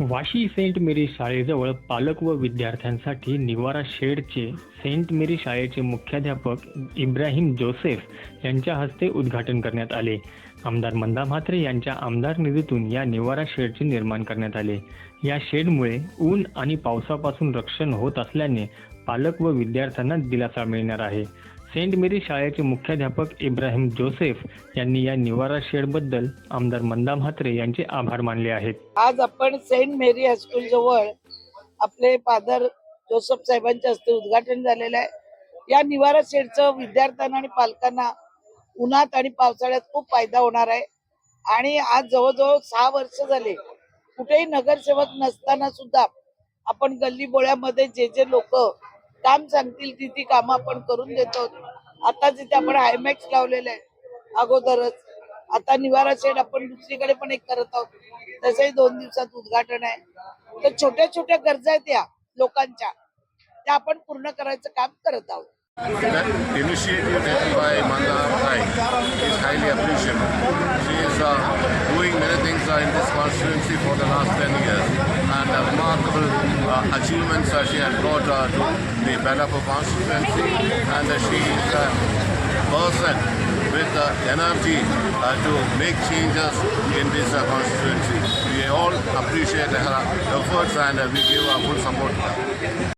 Vashi Saint मेरी शाळेजवळ पालक व विद्यार्थ्यांसाठी निवारा शेडचे सेंट मेरी शाळेचे मुख्याध्यापक इब्राहिम जोसेफ यांच्या हस्ते उद्घाटन करण्यात आले. आमदार मंदा म्हात्रे यांच्या आमदार निधीतून या निवारा शेडचे निर्माण करण्यात आले. या शेडमुळे ऊन आणि पावसापासून रक्षण होत असल्याने पालक व विद्यार्थ्यांना दिलासा मिळणार आहे. सेंट मेरी शाळेचे मुख्याध्यापक इब्राहिम जोसेफ यांनी या निवारा शेडबद्दल आमदार मंदा म्हात्रे यांचे आभार मानले आहेत. आज आपण सेंट मेरी हायस्कूल जवळ आपले फादर जोसफ साहेबांच्या हस्ते उद्घाटन झालेलं आहे. या निवारा शेडचं विद्यार्थ्यांना आणि पालकांना उन्हात आणि पावसाळ्यात खूप फायदा होणार आहे. आणि आज जवळजवळ सहा वर्ष झाले कुठेही नगरसेवक नसताना सुद्धा आपण गल्ली बोळ्यामध्ये जे जे लोक काम सांगतील ती ती कामं आपण करून देतो. आता जिथे आपण हायमॅक्स लावलेलं आहे अगोदरच. आता निवारा शेड आपण दुसरीकडे पण एक करत आहोत. तसंही दोन दिवसात उद्घाटन आहे. तर छोट्या छोट्या गरजा आहेत या लोकांच्या. त्या आपण पूर्ण करायचं काम करत आहोत. Is highly appreciable. She is uh, doing many things uh, in this constituency for the last 10 years and uh, remarkable uh, achievements uh, she has brought uh, to the Belapur constituency and uh, she is a person with uh, energy uh, to make changes in this uh, constituency. We all appreciate her efforts and uh, we give our full support.